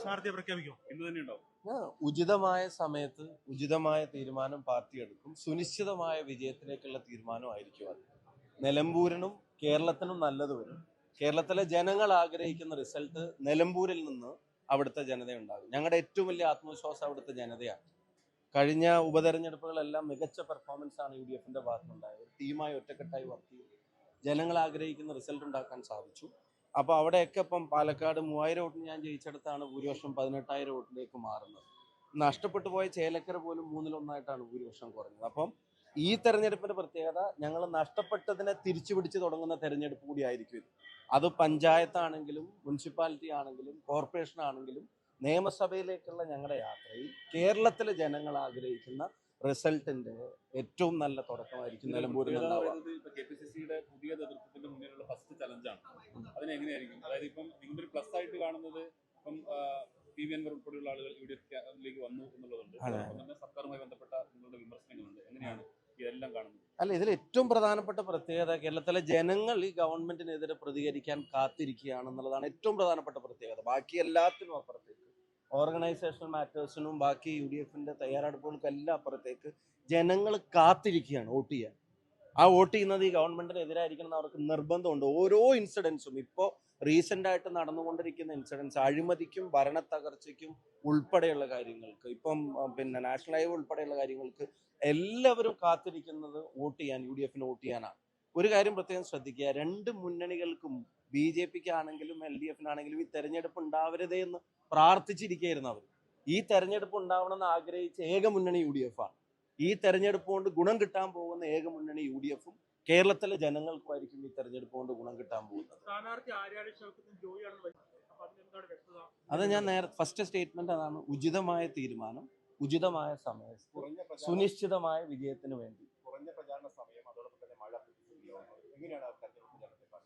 സ്ഥാനാർത്ഥിയെ പ്രഖ്യാപിക്കും ഇന്ന് തന്നെ ഉണ്ടാവും. ഉചിതമായ സമയത്ത് ഉചിതമായ തീരുമാനം പാർട്ടി എടുക്കും. സുനിശ്ചിതമായ വിജയത്തിലേക്കുള്ള തീരുമാനമായിരിക്കും അത്. നിലമ്പൂരിനും കേരളത്തിനും നല്ലത് വരും. കേരളത്തിലെ ജനങ്ങൾ ആഗ്രഹിക്കുന്ന റിസൾട്ട് നിലമ്പൂരിൽ നിന്ന് അവിടുത്തെ ജനതയുണ്ടാകും. ഞങ്ങളുടെ ഏറ്റവും വലിയ ആത്മവിശ്വാസം അവിടുത്തെ ജനതയാണ്. കഴിഞ്ഞ ഉപതെരഞ്ഞെടുപ്പുകളെല്ലാം മികച്ച പെർഫോമൻസ് ആണ് യു ഡി എഫിന്റെ ഭാഗത്തുനിന്നുണ്ടായത് ഒരു ടീമായി ഒറ്റക്കെട്ടായി വർക്ക് ചെയ്തു ജനങ്ങൾ ആഗ്രഹിക്കുന്ന റിസൾട്ട് ഉണ്ടാക്കാൻ സാധിച്ചു. അപ്പോൾ അവിടെയൊക്കെ ഇപ്പം പാലക്കാട് മൂവായിരം വോട്ടിന് ഞാൻ ജയിച്ചെടുത്താണ് ഭൂരിപക്ഷം പതിനെട്ടായിരം വോട്ടിലേക്ക് മാറുന്നത്. നഷ്ടപ്പെട്ടു പോയ ചേലക്കര പോലും മൂന്നിലൊന്നായിട്ടാണ് ഭൂരിപക്ഷം കുറഞ്ഞത്. അപ്പം ഈ തെരഞ്ഞെടുപ്പിന്റെ പ്രത്യേകത ഞങ്ങൾ നഷ്ടപ്പെട്ടതിനെ തിരിച്ചു പിടിച്ച് തുടങ്ങുന്ന തെരഞ്ഞെടുപ്പ് കൂടിയായിരിക്കും ഇത്. അത് പഞ്ചായത്താണെങ്കിലും മുനിസിപ്പാലിറ്റി ആണെങ്കിലും കോർപ്പറേഷൻ ആണെങ്കിലും നിയമസഭയിലേക്കുള്ള ഞങ്ങളുടെ യാത്രയിൽ കേരളത്തിലെ ജനങ്ങൾ ആഗ്രഹിക്കുന്ന റിസൾട്ടിന്റെ ഏറ്റവും നല്ല തുടക്കമായിരിക്കും നിലമ്പൂരിൽ നിന്നുണ്ടാവുക കെ പി സി സിയുടെ പുതിയ നേതൃത്വത്തിന്റെ മുന്നിലുള്ള ഫസ്റ്റ് ചലഞ്ചാണ് അതിനെങ്ങനെയായിരിക്കും അതായത് ഇപ്പം നിങ്ങളുടെ ഒരു പ്ലസ് ആയിട്ട് കാണുന്നത് ഇപ്പം പി വി അൻവർ ഉൾപ്പെടെയുള്ള ആളുകൾ യു ഡി എഫിലേക്ക് വന്നു എന്നുള്ളതുണ്ട്. അതെ. അതോടൊപ്പം തന്നെ സർക്കാരുമായി ബന്ധപ്പെട്ട നിങ്ങളുടെ വിമർശനങ്ങളുണ്ട്. എങ്ങനെയാണ് ഇതെല്ലാം കാണുന്നത്? അല്ല ഇതിൽ ഏറ്റവും പ്രധാനപ്പെട്ട പ്രത്യേകത കേരളത്തിലെ ജനങ്ങൾ ഈ ഗവൺമെന്റിനെതിരെ പ്രതികരിക്കാൻ കാത്തിരിക്കുകയാണെന്നുള്ളതാണ് ഏറ്റവും പ്രധാനപ്പെട്ട പ്രത്യേകത. ബാക്കി എല്ലാത്തിനും അപ്പുറത്തേക്ക്. ഓർഗനൈസേഷൻ മാറ്റേഴ്സിനും ബാക്കി യു ഡി എഫിന്റെ തയ്യാറെടുപ്പുകൾക്കും എല്ലാം അപ്പുറത്തേക്ക് ജനങ്ങൾ കാത്തിരിക്കുകയാണ് വോട്ട് ചെയ്യാൻ. ആ വോട്ട് ചെയ്യുന്നത് ഈ ഗവൺമെന്റിന് എതിരായിരിക്കണം അവർക്ക് നിർബന്ധമുണ്ട്. ഓരോ ഇൻസിഡൻസും. ഇപ്പോൾ റീസെന്റ് ആയിട്ട് നടന്നുകൊണ്ടിരിക്കുന്ന ഇൻസിഡൻസ് അഴിമതിക്കും ഭരണ തകർച്ചയ്ക്കും ഉൾപ്പെടെയുള്ള കാര്യങ്ങൾക്ക് ഇപ്പം പിന്നെ നാഷണൽ ഹൈവേ ഉൾപ്പെടെയുള്ള കാര്യങ്ങൾക്ക് എല്ലാവരും കാത്തിരിക്കുന്നത് വോട്ട് ചെയ്യാൻ യു ഡി എഫിന് വോട്ട് ചെയ്യാനാണ്. ഒരു കാര്യം പ്രത്യേകം ശ്രദ്ധിക്കുക. രണ്ട് മുന്നണികൾക്കും ബി ജെ പിക്ക് ആണെങ്കിലും എൽ ഡി എഫിനാണെങ്കിലും ഈ തെരഞ്ഞെടുപ്പ് ഉണ്ടാവരുതേ എന്ന് പ്രാർത്ഥിച്ചിരിക്കുകയായിരുന്നു അവർ. ഈ തെരഞ്ഞെടുപ്പ് ഉണ്ടാവണമെന്ന് ആഗ്രഹിച്ച ഏക മുന്നണി യു ഡി എഫ് ആണ് ഈ തെരഞ്ഞെടുപ്പ് കൊണ്ട് ഗുണം കിട്ടാൻ പോകുന്ന ഏക മുന്നണി യു ഡി എഫും കേരളത്തിലെ ജനങ്ങൾക്കുമായിരിക്കും ഈ തെരഞ്ഞെടുപ്പ് കൊണ്ട് ഗുണം കിട്ടാൻ പോകുന്നത്. അത് ഞാൻ നേരെ ഫസ്റ്റ് സ്റ്റേറ്റ്മെന്റ് അതാണ്. ഉചിതമായ തീരുമാനം ഉചിതമായ സമയത്ത് പ്രചാരണ സുനിശ്ചിതമായ വിജയത്തിന് വേണ്ടി. സമയം?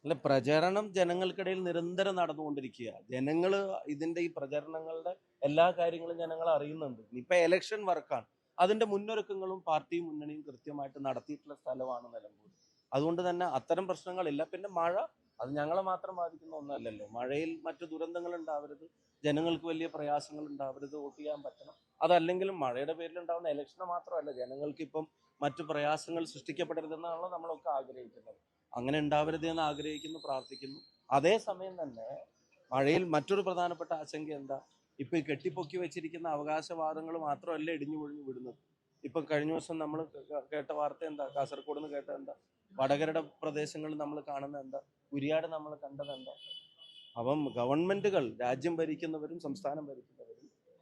അല്ല പ്രചരണം ജനങ്ങൾക്കിടയിൽ നിരന്തരം നടന്നുകൊണ്ടിരിക്കുക ജനങ്ങൾ ഇതിന്റെ ഈ പ്രചരണങ്ങളുടെ എല്ലാ കാര്യങ്ങളും ജനങ്ങൾ അറിയുന്നുണ്ട്. ഇപ്പൊ എലക്ഷൻ വർക്കാണ് അതിന്റെ മുന്നൊരുക്കങ്ങളും പാർട്ടി മുന്നണിയും കൃത്യമായിട്ട് നടത്തിയിട്ടുള്ള സ്ഥലമാണ് നിലമ്പൂർ. അതുകൊണ്ട് തന്നെ അത്തരം പ്രശ്നങ്ങളില്ല. പിന്നെ മഴ അത് ഞങ്ങളെ മാത്രം ബാധിക്കുന്ന ഒന്നല്ലല്ലോ. മഴയിൽ മറ്റു ദുരന്തങ്ങൾ ഉണ്ടാവരുത് ജനങ്ങൾക്ക് വലിയ പ്രയാസങ്ങൾ ഉണ്ടാവരുത് വോട്ട് ചെയ്യാൻ പറ്റണം. അതല്ലെങ്കിലും മഴയുടെ പേരിൽ ഉണ്ടാവുന്ന ഇലക്ഷന് മാത്രമല്ല ജനങ്ങൾക്ക് ഇപ്പം മറ്റു പ്രയാസങ്ങൾ സൃഷ്ടിക്കപ്പെടരുതെന്നാണല്ലോ നമ്മളൊക്കെ ആഗ്രഹിക്കുന്നത്. അങ്ങനെ ഉണ്ടാവരുത് എന്ന് ആഗ്രഹിക്കുന്നു പ്രാർത്ഥിക്കുന്നു. അതേസമയം തന്നെ മഴയിൽ മറ്റൊരു പ്രധാനപ്പെട്ട ആശങ്ക എന്താ? ഇപ്പൊ ഈ കെട്ടിപ്പൊക്കി വെച്ചിരിക്കുന്ന അവകാശവാദങ്ങൾ മാത്രമല്ല ഇടിഞ്ഞു പൊഴിഞ്ഞു വിടുന്നത്? ഇപ്പൊ കഴിഞ്ഞ ദിവസം നമ്മൾ കേട്ട വാർത്ത എന്താ? കാസർഗോഡ് നിന്ന് കേട്ട എന്താ? വടകരയുടെ പ്രദേശങ്ങളിൽ നമ്മൾ കാണുന്നത് എന്താ? കുരിയാട് നമ്മൾ കണ്ടത് എന്താ? അപ്പം ഗവൺമെന്റുകൾ രാജ്യം ഭരിക്കുന്നവരും സംസ്ഥാനം ഭരിക്കുന്നവരും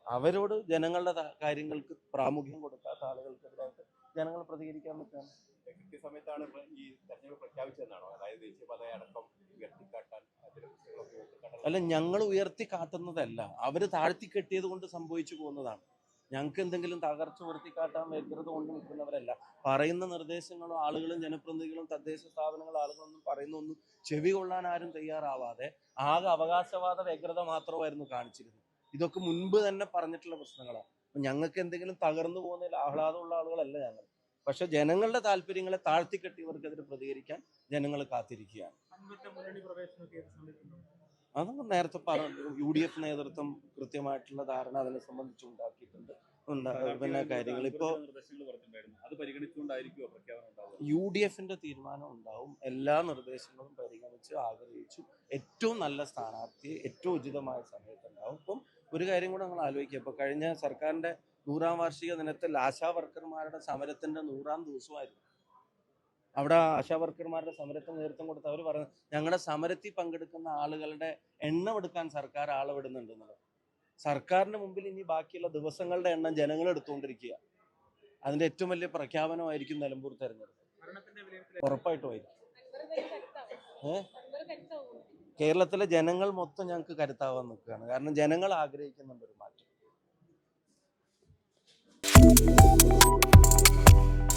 അവരോട് ജനങ്ങളുടെ കാര്യങ്ങൾക്ക് പ്രാമുഖ്യം കൊടുക്കാത്ത ആളുകൾക്കെതിരായിട്ട് ജനങ്ങൾ പ്രതികരിക്കാൻ പറ്റുന്ന കൃത്യസമയത്താണ് ഇപ്പൊ ഈ തെരഞ്ഞെടുപ്പ് പ്രഖ്യാപിച്ചതെന്നാണോ? അതായത് ഈ അടക്കം ഉയർത്തിക്കാട്ടാൻ അല്ല ഞങ്ങൾ ഉയർത്തി കാട്ടുന്നതല്ല. അവർ താഴ്ത്തി കെട്ടിയത് കൊണ്ട് സംഭവിച്ചു പോകുന്നതാണ്. ഞങ്ങൾക്ക് എന്തെങ്കിലും തകർച്ച ഉയർത്തിക്കാട്ടാൻ വ്യഗ്രത കൊണ്ട് നിൽക്കുന്നവരല്ല. പറയുന്ന നിർദ്ദേശങ്ങളും ആളുകളും ജനപ്രതിനിധികളും തദ്ദേശ സ്ഥാപനങ്ങളും ആളുകളൊന്നും പറയുന്നൊന്നും ചെവി കൊള്ളാൻ ആരും തയ്യാറാവാതെ ആകെ അവകാശവാദ വ്യഗ്രത മാത്രമായിരുന്നു കാണിച്ചിരുന്നത്. ഇതൊക്കെ മുൻപ് തന്നെ പറഞ്ഞിട്ടുള്ള പ്രശ്നങ്ങളാണ്. ഞങ്ങൾക്ക് എന്തെങ്കിലും തകർന്നു പോകുന്നതിൽ ആഹ്ലാദമുള്ള ആളുകളല്ല ഞങ്ങൾ. പക്ഷെ ജനങ്ങളുടെ താല്പര്യങ്ങളെ താഴ്ത്തിക്കെട്ടിയവർക്കെതിരെ പ്രതികരിക്കാൻ ജനങ്ങൾ കാത്തിരിക്കുകയാണ്. അത് നേരത്തെ പറഞ്ഞു യു ഡി എഫ് നേതൃത്വം കൃത്യമായിട്ടുള്ള ധാരണ അതിനെ സംബന്ധിച്ച് ഉണ്ടാക്കിയിട്ടുണ്ട്. ഉണ്ടാ- പിന്നെ കാര്യങ്ങൾ ഇപ്പോ യു ഡി എഫിന്റെ തീരുമാനം ഉണ്ടാവും. എല്ലാ നിർദ്ദേശങ്ങളും പരിഗണിച്ച് ആഗ്രഹിച്ചു. ഏറ്റവും നല്ല സ്ഥാനാർത്ഥിയെ ഏറ്റവും ഉചിതമായ സമയത്ത് ഉണ്ടാവും. ഇപ്പം ഒരു കാര്യം കൂടെ നമ്മൾ ആലോചിക്കുക ഇപ്പൊ കഴിഞ്ഞ സർക്കാരിന്റെ നൂറാം വാർഷിക ദിനത്തിൽ ആശാ വർക്കർമാരുടെ സമരത്തിന്റെ നൂറാം ദിവസമായിരുന്നു. അവിടെ ആശാ വർക്കർമാരുടെ സമരത്തിന് നേതൃത്വം കൊടുത്ത് അവർ പറഞ്ഞു ഞങ്ങളുടെ സമരത്തിൽ പങ്കെടുക്കുന്ന ആളുകളുടെ എണ്ണം എടുക്കാൻ സർക്കാർ ആളവിടുന്നുണ്ട് എന്നുള്ളത് സർക്കാരിന്റെ മുമ്പിൽ ഇനി ബാക്കിയുള്ള ദിവസങ്ങളുടെ എണ്ണം ജനങ്ങൾ എടുത്തുകൊണ്ടിരിക്കുക. അതിന്റെ ഏറ്റവും വലിയ പ്രഖ്യാപനമായിരിക്കും നിലമ്പൂർ തെരഞ്ഞെടുപ്പ്. ഭരണത്തിന്റെ വിലയിരുത്തൽ ഉറപ്പായിട്ടും ആയിരിക്കും കേരളത്തിലെ ജനങ്ങൾ മൊത്തം ഞങ്ങൾക്ക് കരുത്താവാൻ നിൽക്കുകയാണ്. കാരണം ജനങ്ങൾ ആഗ്രഹിക്കുന്നുണ്ട് ഒരു മാറ്റം.